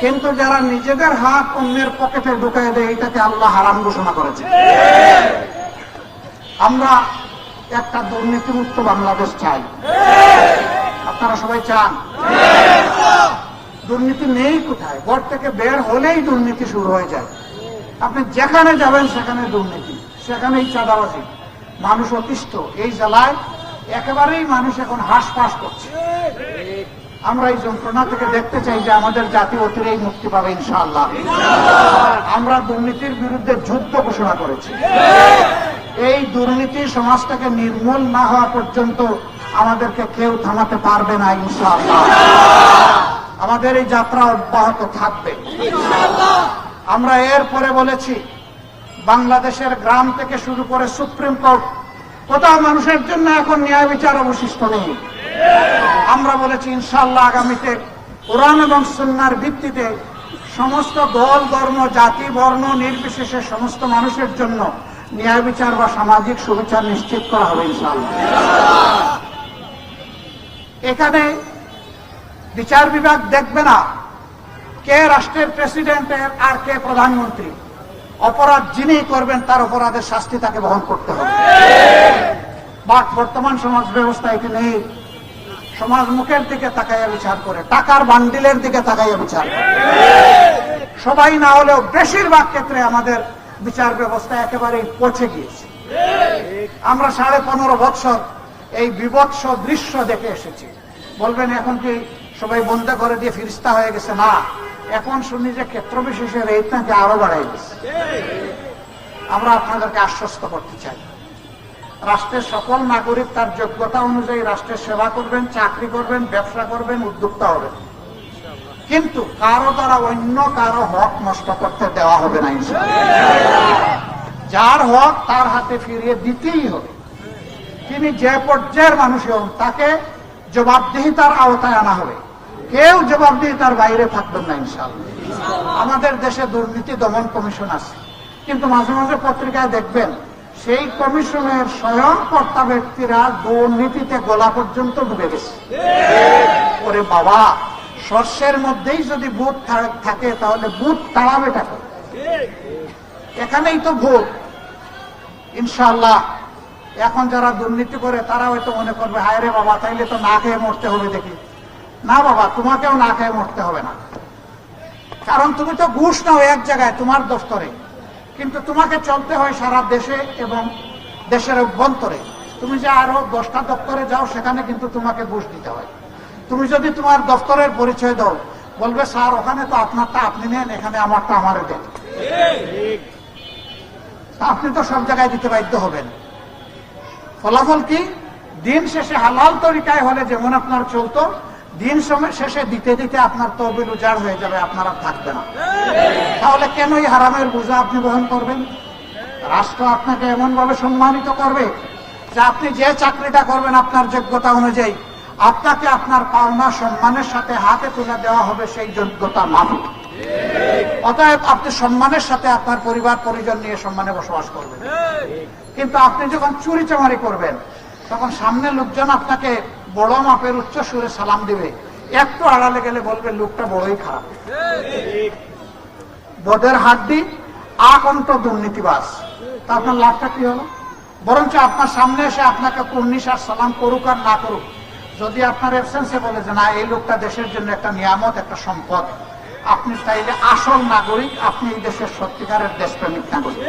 কিন্তু যারা নিজেদের হাত অন্যের পকেটে ঢুকাই দেয়, এটাকে আল্লাহ হারাম ঘোষণা করেছে। আমরা একটা দুর্নীতিমুক্ত বাংলাদেশ চাই। আপনারা সবাই চান? দুর্নীতি নেই কোথায়? ঘর থেকে বের হলেই দুর্নীতি শুরু হয়ে যায়। আপনি যেখানে যাবেন, সেখানে দুর্নীতি। সেখানেই চাঁদাবাজি। মানুষ অতিষ্ঠ। এই জেলায় একেবারেই মানুষ এখন হাঁসফাঁস করছে। আমরা এই যন্ত্রণা থেকে দেখতে চাই যে আমাদের জাতি অতিরেই মুক্তি পাবে, ইনশাআল্লাহ। আমরা দুর্নীতির বিরুদ্ধে যুদ্ধ ঘোষণা করেছি। এই দুর্নীতি সমাজটাকে নির্মূল না হওয়া পর্যন্ত আমাদেরকে কেউ থামাতে পারবে না, ইনশাআল্লাহ। আমাদের এই যাত্রা অব্যাহত থাকবে। আমরা এরপরে বলেছি, বাংলাদেশের গ্রাম থেকে শুরু করে সুপ্রিম কোর্ট, কোথাও মানুষের জন্য এখন ন্যায় বিচার অবশিষ্ট নেই। আমরা বলেছি ইনশাল্লাহ আগামীতে কোরআন এবং সুন্নার ভিত্তিতে সমস্ত দল, ধর্ম, জাতি, বর্ণ, নির্বিশেষে সমস্ত মানুষের জন্য ন্যায় বিচার বা সামাজিক সুবিচার নিশ্চিত করা হবে ইনশাল্লাহ এখানে বিচার বিভাগ দেখবে না কে রাষ্ট্রের প্রেসিডেন্টের আর কে প্রধানমন্ত্রী। অপরাধ যিনি করবেন, তার অপরাধের শাস্তি তাকে বহন করতে হবে। বাট বর্তমান সমাজ ব্যবস্থা এটি নেই। সমাজ মুখের দিকে তাকাইয়া বিচার করে, টাকার বান্ডিলের দিকে তাকাইয়া বিচার করে। সবাই না হলেও বেশিরভাগ ক্ষেত্রে আমাদের বিচার ব্যবস্থা একেবারেই পচে গিয়েছে। আমরা সাড়ে পনেরো বছর এই বিভৎস দৃশ্য দেখে এসেছি। বলবেন, এখন কি সবাই বন্ধ করে দিয়ে ফিরিস্তা হয়ে গেছে? না, এখন শুনি যে ক্ষেত্র বিশেষের রেট নাকি আরও বাড়াই গেছে। আমরা আপনাদেরকে আশ্বস্ত করতে চাই। রাষ্ট্রের সকল নাগরিক তার যোগ্যতা অনুযায়ী রাষ্ট্রের সেবা করবেন, চাকরি করবেন, ব্যবসা করবেন, উদ্যোক্তা হবেন। কিন্তু কারও দ্বারা অন্য কারও হক নষ্ট করতে দেওয়া হবে না যার হক তার হাতে ফিরিয়ে দিতেই হবে। তিনি যে পর্যায়ের মানুষ হন, তাকে জবাবদিহিতার আওতায় আনা হবে। কেউ জবাবদিহিতার বাইরে থাকবেন না, ইনশাআল্লাহ। আমাদের দেশে দুর্নীতি দমন কমিশন আছে। কিন্তু মাঝে মাঝে পত্রিকায় দেখবেন সেই কমিশনের স্বয়ং কর্তা ব্যক্তিরা দুর্নীতিতে গোলা পর্যন্ত ডুবে গেছে। ওরে বাবা, শস্যের মধ্যেই যদি ভূত থাকে, তাহলে ভূত তাড়াবে টাকা এখানেই তো ভূত ইনশাল্লাহ এখন যারা দুর্নীতি করে, তারা হয়তো মনে করবে, হায় রে বাবা, তাইলে তো না খেয়ে মরতে হবে দেখি। না বাবা, তোমাকেও না খেয়ে মরতে হবে না। কারণ তুমি তো ঘুষ নাও এক জায়গায়, তোমার দফতরে কিন্তু তোমাকে চলতে হয় সারা দেশে এবং দেশের অভ্যন্তরে। তুমি যে আরও দশটা দপ্তরে যাও, সেখানে কিন্তু তোমাকে ঘুষ দিতে হয়। তুমি যদি তোমার দপ্তরের পরিচয় দাও, বলবে, স্যার, ওখানে তো আপনারটা আপনি নেন, এখানে আমারটা আমারে দেন। আপনি তো সব জায়গায় দিতে বাধ্য হবেন। ফলাফল কি? দিন শেষে হালাল তরিকায় হলে যেমন আপনার চলতো দিন সময় শেষে দিতে দিতে আপনার তহবিল উজাড় হয়ে যাবে, আপনার আর থাকবে না। তাহলে কেন এই হারামের বোঝা আপনি বহন করবেন? রাষ্ট্র আপনাকে এমন ভাবে সম্মানিত করবে যে আপনি যে চাকরিটা করবেন আপনার যোগ্যতা অনুযায়ী, আপনাকে আপনার পাওনা সম্মানের সাথে হাতে তুলে দেওয়া হবে সেই যোগ্যতা মাফিক অতএব আপনি সম্মানের সাথে আপনার পরিবার, পরিজন নিয়ে সম্মানে বসবাস করবেন। কিন্তু আপনি যখন চুরি চামারি করবেন, তখন সামনে লোকজন আপনাকে বড় মাপের উচ্চ সুরে সালাম দিবে। একটু আড়ালে গেলে বলবে, লোকটা বড়ই খারাপ। বদের হাড্ডি আকন্ত দুর্নীতিবাস তা আপনার লাভটা কি হলো? বরঞ্চ আপনার সামনে এসে আপনাকে কুর্নিশ আর সালাম করুক আর না করুক, যদি আপনার এবসেন্সে বলে যে, না, এই লোকটা দেশের জন্য একটা নিয়ামত, একটা সম্পদ। আপনি চাইলে আসল নাগরিক, আপনি এই দেশের সত্যিকারের দেশপ্রেমিক নাগরিক।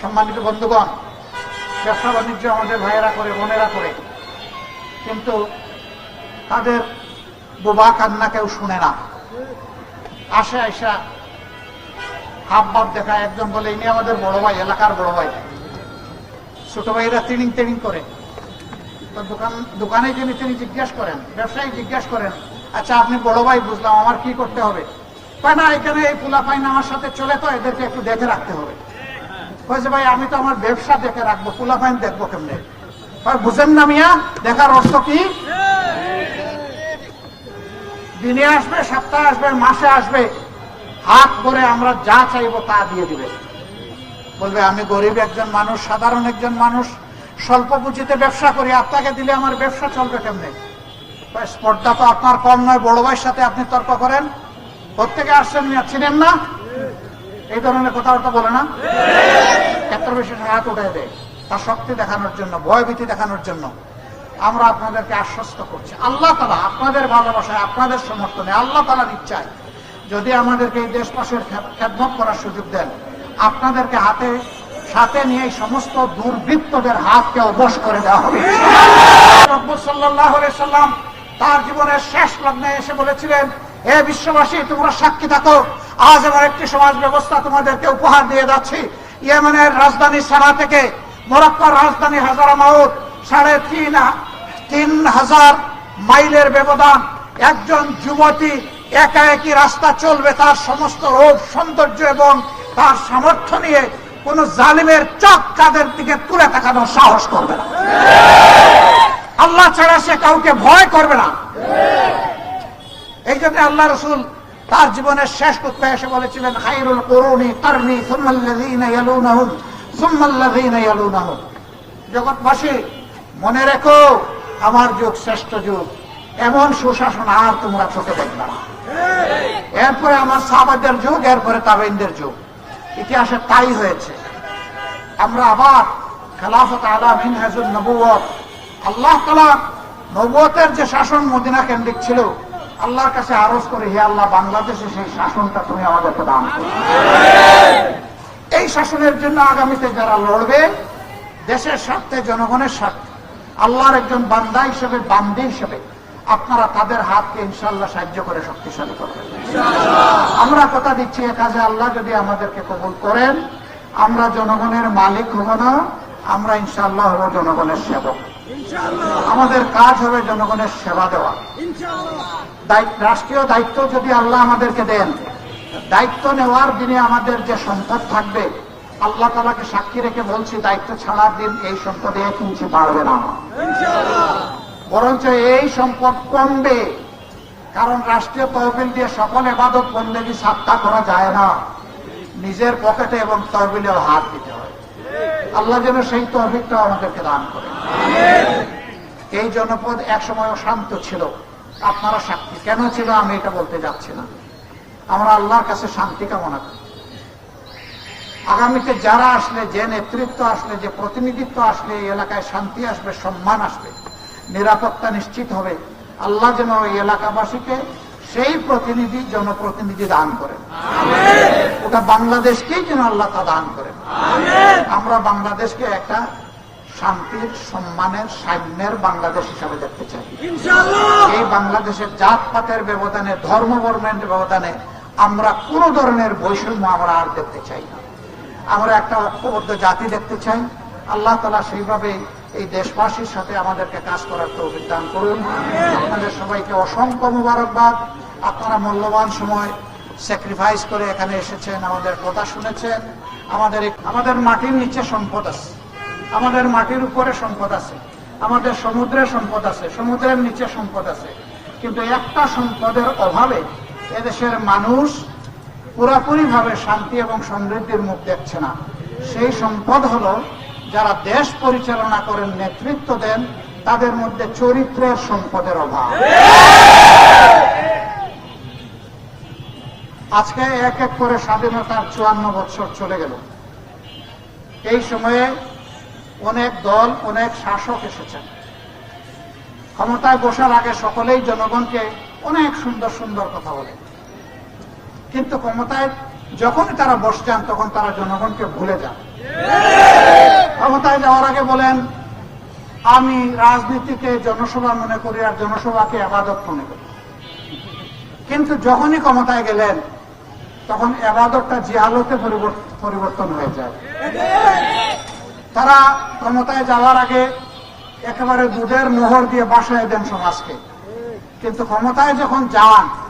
সম্মানিত বন্ধুগণ ব্যবসা বাণিজ্য আমাদের ভাইয়েরা করে, বোনেরা করে কিন্তু তাদের বোবা কান্না কেউ শুনে না। আসে আইসা হাব ভাব দেখায় একজন বলে, ইনি আমাদের বড় ভাই, এলাকার বড় ভাই। ছোট ভাইরা তিনিং তিনিং করে। তো দোকান, দোকানে যিনি, তিনি জিজ্ঞাসা করেন, ব্যবসায়ী জিজ্ঞাসা করেন আচ্ছা আপনি বড় ভাই, বুঝলাম, আমার কি করতে হবে? না, এখানে এই পোলা পাইন আমার সাথে চলে, তো এদেরকে একটু দেখে রাখতে হবে। কয়েছে ভাই, আমি তো আমার ব্যবসা দেখে রাখব, পোলা পাইন দেখব কেমনে? বুঝেন না মিয়া, দেখার অর্থ কি? দিনে আসবে, সপ্তাহে আসবে, মাসে আসবে। হাত করে আমরা যা চাইব তা দিয়ে দিবে। বলবে, আমি গরিব একজন মানুষ, সাধারণ একজন মানুষ, স্বল্প পুঁজিতে ব্যবসা করি, আপনাকে দিলে আমার ব্যবসা চলবে কেমনে? স্পর্ধা তো আপনার কম নয়, বড় ভাইয়ের সাথে আপনি তর্ক করেন। প্রত্যেকে আসছেন মিয়া ছিলেন না? এই ধরনের কথাবার্তা বলে না? ক্ষেত্র বিশেষ হাত উঠে দেয়। তার শক্তি দেখানোর জন্য, ভয়ভীতি দেখানোর জন্য আমরা আপনাদেরকে আশ্বস্ত করছি। আল্লাহ তালা আপনাদের ভালোবাসায়, আপনাদের সমর্থনে, আল্লাহ তালার ইচ্ছায় যদি আমাদেরকে এই দেশবাসীর খেদমত করার সুযোগ দেন, আপনাদেরকে হাতে, সাথে নিয়ে এই সমস্ত দুর্বৃত্তদের হাতকে অবশ করে দেওয়া হবে। তার জীবনের শেষ লগ্নে এসে বলেছিলেন হে বিশ্ববাসী, তোমরা সাক্ষী থাকো। আজ আমার একটি সমাজ ব্যবস্থা তোমাদেরকে উপহার দিয়ে যাচ্ছি। ইয়েমেনের রাজধানী সারা থেকে মরক্কোর রাজধানী হাজারা মাউদ সাড়ে তিন তিন হাজার মাইলের ব্যবধান। একজন যুবতী একা একই রাস্তা চলবে, তার সমস্ত রূপ সৌন্দর্য এবং তার সামর্থ্য নিয়ে কোন জালিমের চোখ কাদের দিকে তুলে তাকানোর সাহস করবে না। আল্লাহ ছাড়া সে কাউকে ভয় করবে না। এই জন্য আল্লাহ রসুল তার জীবনের শেষ করতে এসে বলেছিলেন হাইরুল করুনি জগৎবাসী, মনে রেখো, আমার যুগ শ্রেষ্ঠ যুগ। এমন সুশাসন আর তোমরা চোখে দেখবে না। এরপরে আমার সাহাবাদের যুগ, এরপরে তাবেইনদের যুগ। ইতিহাসে তাই হয়েছে। আমরা আবার খেলাফত আলা মিনহাজুল নবুয়ত আল্লাহ তালা নবুয়তের যে শাসন মদিনা কেন্দ্রিক ছিল, আল্লাহর কাছে আরজ করে, হে আল্লাহ, বাংলাদেশে সেই শাসনটা তুমি আমাদেরকে দান করো। এই শাসনের জন্য আগামীতে যারা লড়বে দেশের স্বার্থে জনগণের স্বার্থে আল্লাহর একজন বান্দা হিসেবে বান্দে হিসেবে আপনারা তাদের হাতকে ইনশাল্লাহ সাহায্য করে শক্তিশালী করবেন। আমরা কথা দিচ্ছি এ কাজে আল্লাহ যদি আমাদেরকে কবুল করেন আমরা জনগণের মালিক হব না আমরা ইনশাল্লাহ হব জনগণের সেবক। আমাদের কাজ হবে জনগণের সেবা দেওয়া। রাষ্ট্রীয় দায়িত্ব যদি আল্লাহ আমাদেরকে দেন দায়িত্ব নেওয়ার দিনে আমাদের যে সম্পদ থাকবে, আল্লাহ তালাকে সাক্ষী রেখে বলছি, দায়িত্ব ছাড়ার দিন এই সম্পদে এক ইঞ্চি বাড়বে না। বরঞ্চ এই সম্পদ কমবে, কারণ রাষ্ট্রীয় তহবিল দিয়ে সকল এবাদত বন্দেগী সাত্তা করা যায় না। নিজের পকেটে এবং তহবিলেও হাত দিতে হয়। আল্লাহ যেন সেই তহবিলটা আমাদেরকে দান করে। এই জনপদ একসময় শান্ত ছিল। আপনারা সাক্ষী। কেন ছিল আমি এটা বলতে যাচ্ছি না। আমরা আল্লাহর কাছে শান্তি কামনা করি। আগামীতে যারা আসলে যে নেতৃত্ব আসলে যে প্রতিনিধিত্ব আসলে এই এলাকায় শান্তি আসবে সম্মান আসবে নিরাপত্তা নিশ্চিত হবে আল্লাহ যেন ওই এলাকাবাসীকে সেই প্রতিনিধি জনপ্রতিনিধি দান করেন। ওটা বাংলাদেশকেই যেন আল্লাহ তা দান করেন। আমরা বাংলাদেশকে একটা শান্তির সম্মানের সাম্যের বাংলাদেশ হিসাবে দেখতে চাই। এই বাংলাদেশের জাতপাতের ব্যবধানে ধর্ম বর্ণের ব্যবধানে আমরা কোন ধরনের বৈষম্য আমরা আর দেখতে চাই না। আমরা একটা ঐক্যবদ্ধ জাতি দেখতে চাই। আল্লাহ তালা সেইভাবে এই দেশবাসীর সাথে আমাদেরকে কাজ করার তো দান করুন। আপনাদের সবাইকে অসংখ্য মুবারকবাদ। আপনারা মূল্যবান সময় স্যাক্রিফাইস করে এখানে এসেছেন, আমাদের কথা শুনেছেন। আমাদের আমাদের মাটির নিচে সম্পদ আছে। আমাদের মাটির উপরে সম্পদ আছে। আমাদের সমুদ্রে সম্পদ আছে। সমুদ্রের নিচে সম্পদ আছে। কিন্তু একটা সম্পদের অভাবে এদেশের মানুষ পুরাপুরি ভাবে শান্তি এবং সমৃদ্ধির মুখ দেখছে না। সেই সম্পদ হলো, যারা দেশ পরিচালনা করেন, নেতৃত্ব দেন, তাদের মধ্যে চরিত্রের সম্পদের অভাব। আজকে এক এক করে স্বাধীনতার চুয়ান্ন বছর চলে গেল। এই সময়ে অনেক দল, অনেক শাসক এসেছেন। ক্ষমতায় বসার আগে সকলেই জনগণকে অনেক সুন্দর সুন্দর কথা বলে। কিন্তু ক্ষমতায় যখনই তারা বসছেন তখন তারা জনগণকে ভুলে যান। ক্ষমতায় যাওয়ার আগে বলেন, আমি রাজনীতিকে, জনসভা মনে করি আর জনসভাকে আবাদত মনে করি। কিন্তু যখনই ক্ষমতায় গেলেন, তখন আবাদতটা জিহালতে পরিবর্ত- পরিবর্তন হয়ে যায়। তারা ক্ষমতায় যাওয়ার আগে একেবারে দুধের মোহর দিয়ে বাসায় দেন সমাজকে। কিন্তু ক্ষমতায় যখন যান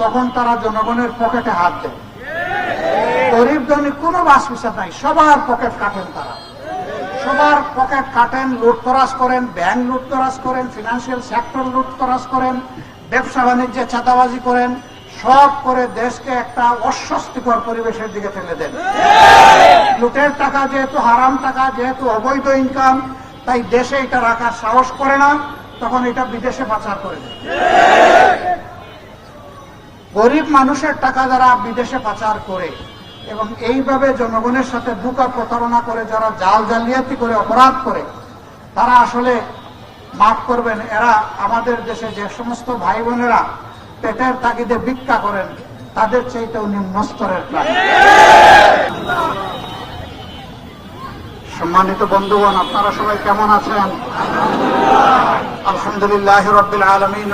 তখন তারা জনগণের পকেটে হাত দেয়। গরিব ধনী কোনো বাস হিসাব নাই, সবার পকেট কাটেন তারা। সবার পকেট কাটেন, লুটতরাজ করেন, ব্যাংক লুটতরাজ করেন ফিনান্সিয়াল সেক্টর লুটতরাজ করেন, ব্যবসা বাণিজ্যে চাঁদাবাজি করেন, সব করে দেশকে একটা অস্বস্তিকর পরিবেশের দিকে ঠেলে দেন। লুটের টাকা যেহেতু হারাম টাকা, যেহেতু অবৈধ ইনকাম তাই দেশে এটা রাখার সাহস করে না, তখন এটা বিদেশে পাচার করে দেয়। গরিব মানুষের টাকা যারা বিদেশে পাচার করে এবং এইভাবে জনগণের সাথে দুকা প্রতারণা করে, যারা জাল জালিয়াতি করে, অপরাধ করে, তারা আসলে মাফ করবেন। এরা আমাদের দেশে যে সমস্ত ভাই বোনেরা পেটের তাগিদে ভিক্ষা করেন, তাদের চাইতেও নিম্ন স্তরের প্রাণী। সম্মানিত বন্ধুগণ, আপনারা সবাই কেমন আছেন? আলহামদুলিল্লাহ রবিল আলমিন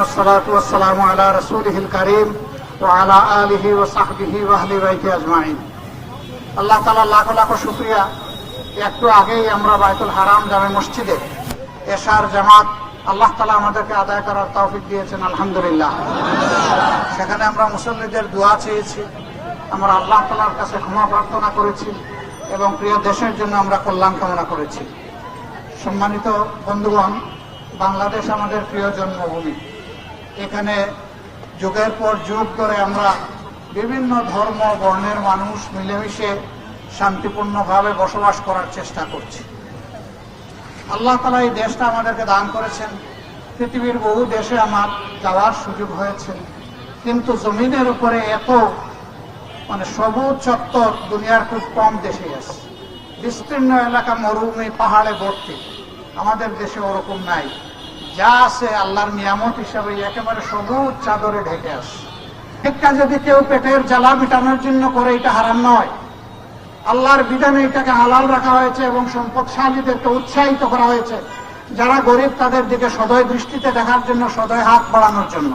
আলা রসুলহিল করিম। ওয়ালা আলিহি ও সাহবিহি ওয়াহলি বাইতে আজমাইন আল্লাহ তালা লাখো লাখো শুক্রিয়া। একটু আগেই আমরা বাইতুল হারাম জামে মসজিদে এশার জামাত আল্লাহ তালা আমাদেরকে আদায় করার তৌফিক দিয়েছেন, আলহামদুলিল্লাহ। সেখানে আমরা মুসল্লিদের দোয়া চেয়েছি। আমরা আল্লাহ তালার কাছে ক্ষমা প্রার্থনা করেছি এবং প্রিয় দেশের জন্য আমরা কল্যাণ কামনা করেছি। সম্মানিত বন্ধুগণ, বাংলাদেশ আমাদের প্রিয় জন্মভূমি। এখানে যুগের পর যুগ ধরে আমরা বিভিন্ন ধর্ম, বর্ণের মানুষ মিলেমিশে শান্তিপূর্ণভাবে বসবাস করার চেষ্টা করছি। আল্লাহ তালা এই দেশটা আমাদেরকে দান করেছেন। পৃথিবীর বহু দেশে আমার যাওয়ার সুযোগ হয়েছে। কিন্তু জমিনের উপরে এত মানে সবুজ চত্বর দুনিয়ার খুব কম দেশে আছে। বিস্তীর্ণ এলাকা মরুভূমি, পাহাড়ে ভর্তি। আমাদের দেশে ওরকম নাই। যা আছে আল্লাহর নিয়ামত হিসাবে একেবারে সবুজ চাদরে ঢেকে আসে শিক্ষা যদি কেউ পেটের জ্বালা মেটানোর জন্য করে, এটা হারাম নয়। আল্লাহর বিধানে এটাকে হালাল রাখা হয়েছে এবং সম্পদশালীদেরকে উৎসাহিত করা হয়েছে। যারা গরিব, তাদের দিকে সদয় দৃষ্টিতে দেখার জন্য, সদয় হাত বাড়ানোর জন্য।